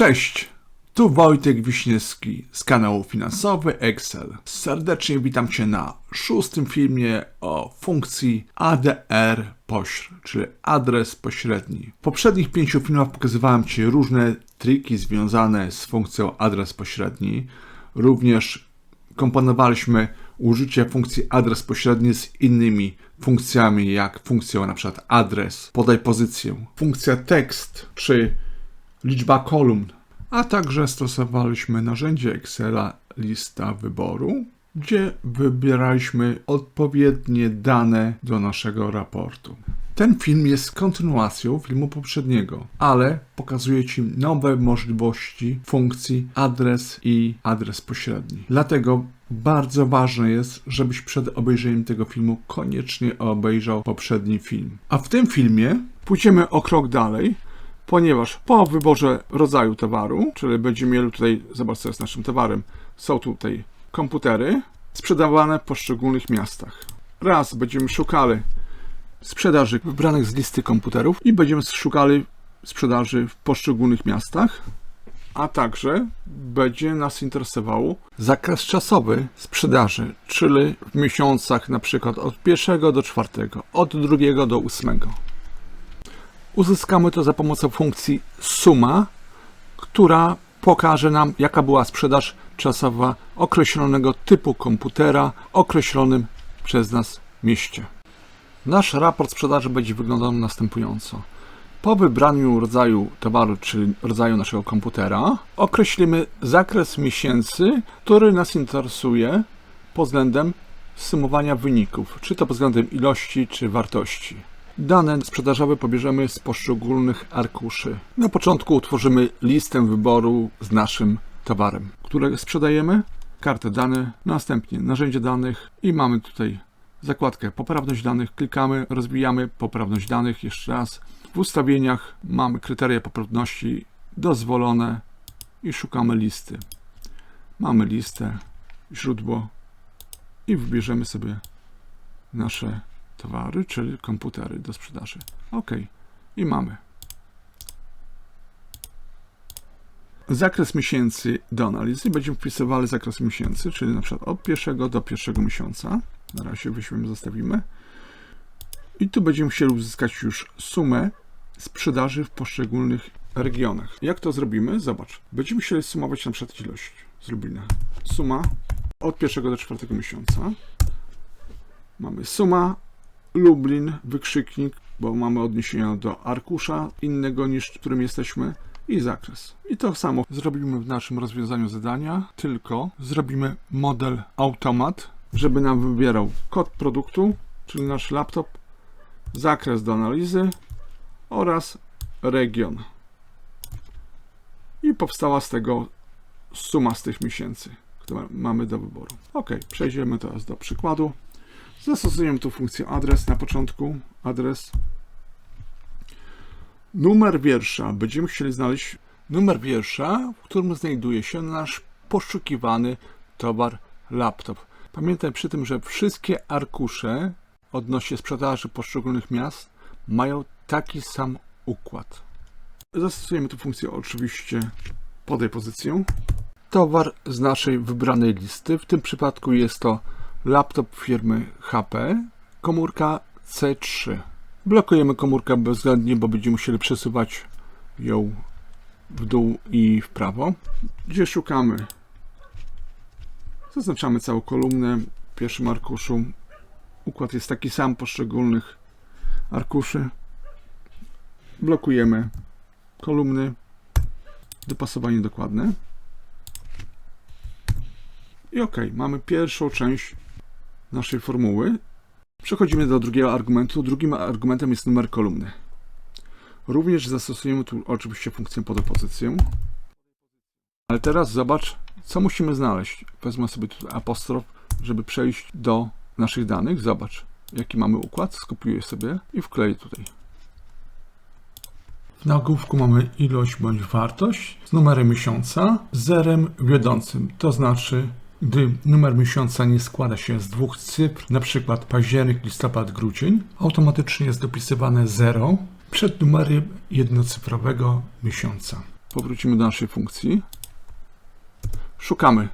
Cześć, tu Wojtek Wiśniewski z kanału Finansowy Excel. Serdecznie witam Cię na szóstym filmie o funkcji ADR pośr, czyli adres pośredni. W poprzednich pięciu filmach pokazywałem Ci różne triki związane z funkcją adres pośredni. Również komponowaliśmy użycie funkcji adres pośredni z innymi funkcjami, jak funkcją na przykład adres, podaj pozycję, funkcja tekst czy liczba kolumn, a także stosowaliśmy narzędzie Excela lista wyboru, gdzie wybieraliśmy odpowiednie dane do naszego raportu. Ten film jest kontynuacją filmu poprzedniego, ale pokazuje Ci nowe możliwości funkcji adres i adres pośredni. Dlatego bardzo ważne jest, żebyś przed obejrzeniem tego filmu koniecznie obejrzał poprzedni film. A w tym filmie pójdziemy o krok dalej, ponieważ po wyborze rodzaju towaru, czyli będziemy mieli tutaj, zobacz co jest naszym towarem, są tutaj komputery sprzedawane w poszczególnych miastach. Raz będziemy szukali sprzedaży wybranych z listy komputerów i będziemy szukali sprzedaży w poszczególnych miastach, a także będzie nas interesowało zakres czasowy sprzedaży, czyli w miesiącach na przykład od pierwszego do czwartego, od drugiego do ósmego. Uzyskamy to za pomocą funkcji suma, która pokaże nam, jaka była sprzedaż czasowa określonego typu komputera określonym przez nas mieście. Nasz raport sprzedaży będzie wyglądał następująco. Po wybraniu rodzaju towaru, czyli rodzaju naszego komputera, określimy zakres miesięcy, który nas interesuje pod względem sumowania wyników, czy to pod względem ilości, czy wartości. Dane sprzedażowe pobierzemy z poszczególnych arkuszy. Na początku utworzymy listę wyboru z naszym towarem, które sprzedajemy, kartę dane, następnie narzędzie danych i mamy tutaj zakładkę poprawność danych, klikamy, rozwijamy poprawność danych jeszcze raz. W ustawieniach mamy kryteria poprawności dozwolone i szukamy listy. Mamy listę, źródło i wybierzemy sobie nasze towary, czyli komputery do sprzedaży. OK. I mamy. Zakres miesięcy do analizy. Będziemy wpisywali zakres miesięcy, czyli na przykład od pierwszego do pierwszego miesiąca. Na razie weźmiemy, zostawimy. I tu będziemy chcieli uzyskać już sumę sprzedaży w poszczególnych regionach. Jak to zrobimy? Zobacz. Będziemy chcieli sumować na przykład ilość. Zrobimy suma od pierwszego do czwartego miesiąca. Mamy suma Lublin, wykrzyknik, bo mamy odniesienia do arkusza innego niż w którym jesteśmy i zakres. I to samo zrobimy w naszym rozwiązaniu zadania, tylko zrobimy model automat, żeby nam wybierał kod produktu, czyli nasz laptop, zakres do analizy oraz region. I powstała z tego suma z tych miesięcy, które mamy do wyboru. Ok, przejdziemy teraz do przykładu. Zastosujemy tu funkcję adres na początku. Adres. Numer wiersza. Będziemy chcieli znaleźć numer wiersza, w którym znajduje się nasz poszukiwany towar laptop. Pamiętaj przy tym, że wszystkie arkusze odnośnie sprzedaży poszczególnych miast mają taki sam układ. Zastosujemy tu funkcję oczywiście podaj pozycję. Towar z naszej wybranej listy. W tym przypadku jest to laptop firmy HP, komórka C3. Blokujemy komórkę bezwzględnie, bo będziemy musieli przesuwać ją w dół i w prawo. Gdzie szukamy? Zaznaczamy całą kolumnę w pierwszym arkuszu. Układ jest taki sam poszczególnych arkuszy. Blokujemy kolumny. Dopasowanie dokładne. I ok, mamy pierwszą część naszej formuły. Przechodzimy do drugiego argumentu. Drugim argumentem jest numer kolumny. Również zastosujemy tu oczywiście funkcję podopozycję. Ale teraz zobacz, co musimy znaleźć. Wezmę sobie tu apostrof, żeby przejść do naszych danych. Zobacz, jaki mamy układ. Skopiuję sobie i wkleję tutaj. W nagłówku mamy ilość bądź wartość z numerem miesiąca, zerem wiodącym, to znaczy gdy numer miesiąca nie składa się z dwóch cyfr, np. październik, listopad, grudzień, automatycznie jest dopisywane 0 przed numerem jednocyfrowego miesiąca. Powrócimy do naszej funkcji. Szukamy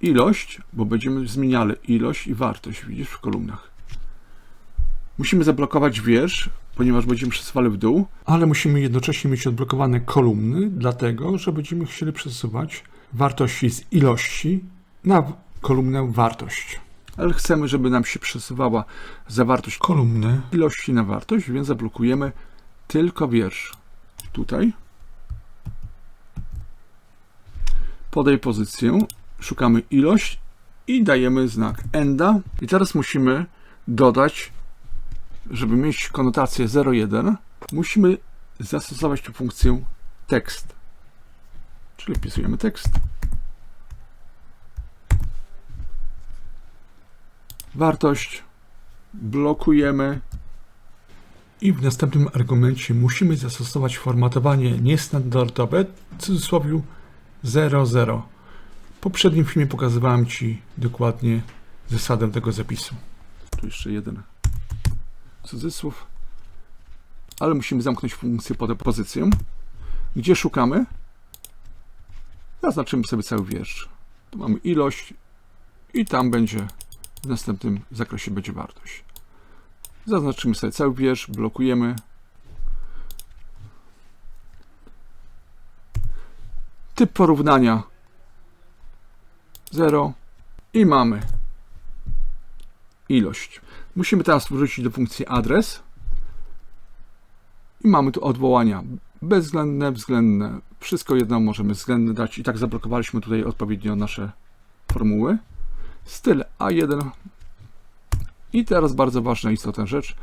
ilość, bo będziemy zmieniali ilość i wartość, widzisz, w kolumnach. Musimy zablokować wiersz, ponieważ będziemy przesuwali w dół, ale musimy jednocześnie mieć odblokowane kolumny, dlatego, że będziemy chcieli przesuwać wartości z ilości na kolumnę wartość. Ale chcemy, żeby nam się przesuwała zawartość kolumny ilości na wartość, więc zablokujemy tylko wiersz. Tutaj. Podaj pozycję, szukamy ilość i dajemy znak enda. I teraz musimy dodać, żeby mieć konotację 0,1, musimy zastosować tu funkcję tekst. Czyli wpisujemy tekst. Wartość blokujemy i w następnym argumencie musimy zastosować formatowanie niestandardowe w cudzysłowie 00. W poprzednim filmie pokazywałem Ci dokładnie zasadę tego zapisu. Tu jeszcze jeden cudzysłów, ale musimy zamknąć funkcję pod pozycję. Gdzie szukamy? Zaznaczymy sobie cały wiersz. Tu mamy ilość i tam będzie w następnym zakresie będzie wartość. Zaznaczymy sobie cały wiersz, blokujemy. Typ porównania 0 i mamy ilość. Musimy teraz wrócić do funkcji adres i mamy tu odwołania bezwzględne, względne. Wszystko jedno możemy względne dać i tak zablokowaliśmy tutaj odpowiednio nasze formuły. Styl A1 i teraz bardzo ważna, istotna rzecz.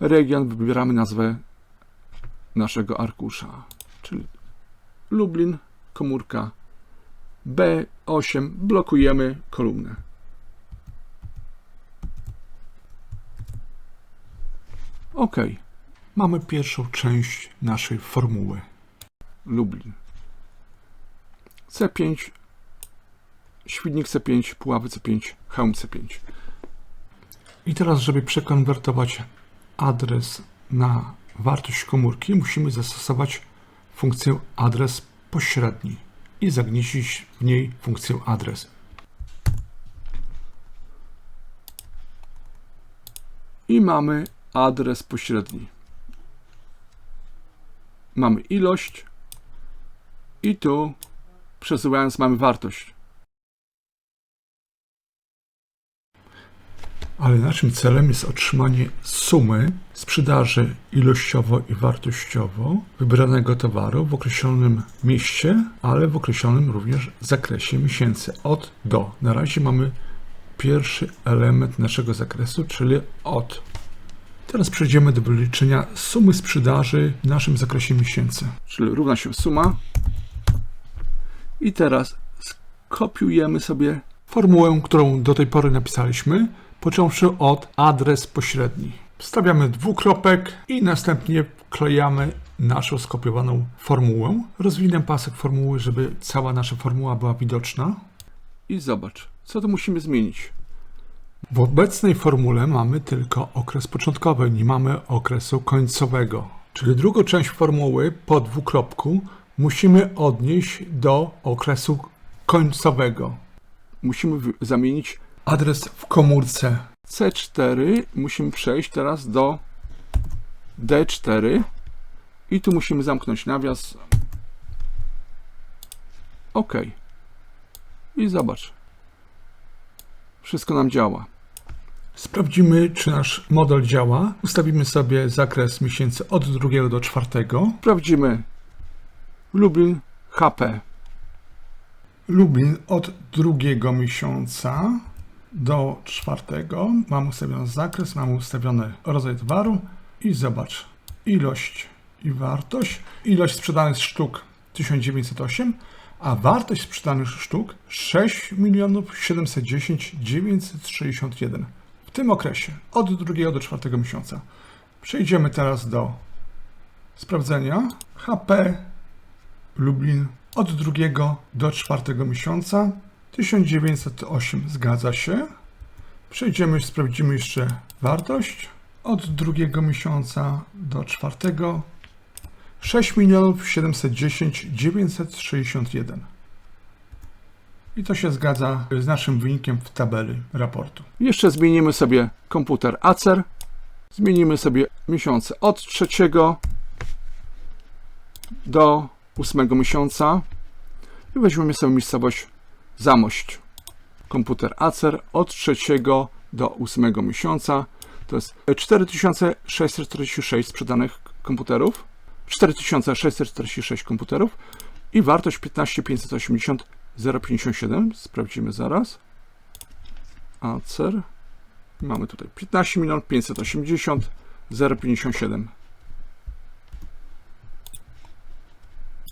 Region, wybieramy nazwę naszego arkusza, czyli Lublin, komórka B8, blokujemy kolumnę. OK. Mamy pierwszą część naszej formuły. Lublin. C5, Świdnik C5, Puławy C5, Chełm C5. I teraz, żeby przekonwertować adres na wartość komórki, musimy zastosować funkcję adres pośredni i zagnieździć w niej funkcję adres. I mamy adres pośredni. Mamy ilość i tu przesuwając mamy wartość. Ale naszym celem jest otrzymanie sumy sprzedaży ilościowo i wartościowo wybranego towaru w określonym mieście, ale w określonym również zakresie miesięcy od do. Na razie mamy pierwszy element naszego zakresu, czyli od. Teraz przejdziemy do wyliczenia sumy sprzedaży w naszym zakresie miesięcy. Czyli równa się suma. I teraz skopiujemy sobie formułę, którą do tej pory napisaliśmy, począwszy od adres pośredni. Wstawiamy dwukropek i następnie wklejamy naszą skopiowaną formułę. Rozwinę pasek formuły, żeby cała nasza formuła była widoczna. I zobacz, co tu musimy zmienić. W obecnej formule mamy tylko okres początkowy, nie mamy okresu końcowego. Czyli drugą część formuły po dwukropku musimy odnieść do okresu końcowego. Musimy zamienić adres w komórce C4. Musimy przejść teraz do D4 i tu musimy zamknąć nawias. OK. I zobacz. Wszystko nam działa. Sprawdzimy, czy nasz model działa. Ustawimy sobie zakres miesięcy od drugiego do czwartego. Sprawdzimy Lublin HP. Lublin od drugiego miesiąca do czwartego. Mam ustawiony zakres, mam ustawiony rodzaj towaru i zobacz ilość i wartość. Ilość sprzedanych sztuk 1908, a wartość sprzedanych sztuk 6 710 961 w tym okresie od drugiego do czwartego miesiąca. Przejdziemy teraz do sprawdzenia. HP Lublin od drugiego do czwartego miesiąca 1908 zgadza się. Przejdziemy, sprawdzimy jeszcze wartość od drugiego miesiąca do czwartego 6 milionów 710 961. I to się zgadza z naszym wynikiem w tabeli raportu. Jeszcze zmienimy sobie komputer Acer. Zmienimy sobie miesiące od trzeciego do ósmego miesiąca. I weźmiemy sobie miejscowość Zamość. Komputer Acer od trzeciego do ósmego miesiąca. To jest 4646 sprzedanych komputerów. 4646 komputerów i wartość 15580 057. Sprawdzimy zaraz. Acer. Mamy tutaj 15 milion 580 057.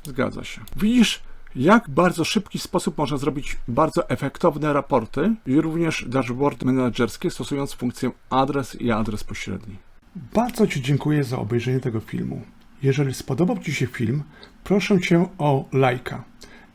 Zgadza się. Widzisz, jak bardzo szybki sposób można zrobić bardzo efektowne raporty i również dashboardy menedżerskie stosując funkcję adres i adres pośredni. Bardzo Ci dziękuję za obejrzenie tego filmu. Jeżeli spodobał Ci się film, proszę Cię o lajka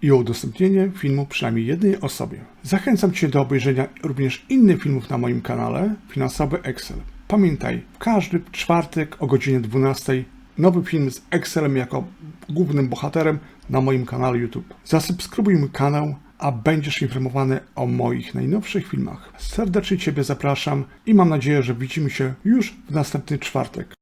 i o udostępnienie filmu przynajmniej jednej osobie. Zachęcam Cię do obejrzenia również innych filmów na moim kanale Finansowy Excel. Pamiętaj, w każdy czwartek o godzinie 12 nowy film z Excelem jako głównym bohaterem na moim kanale YouTube. Zasubskrybuj mój kanał, a będziesz informowany o moich najnowszych filmach. Serdecznie Ciebie zapraszam i mam nadzieję, że widzimy się już w następny czwartek.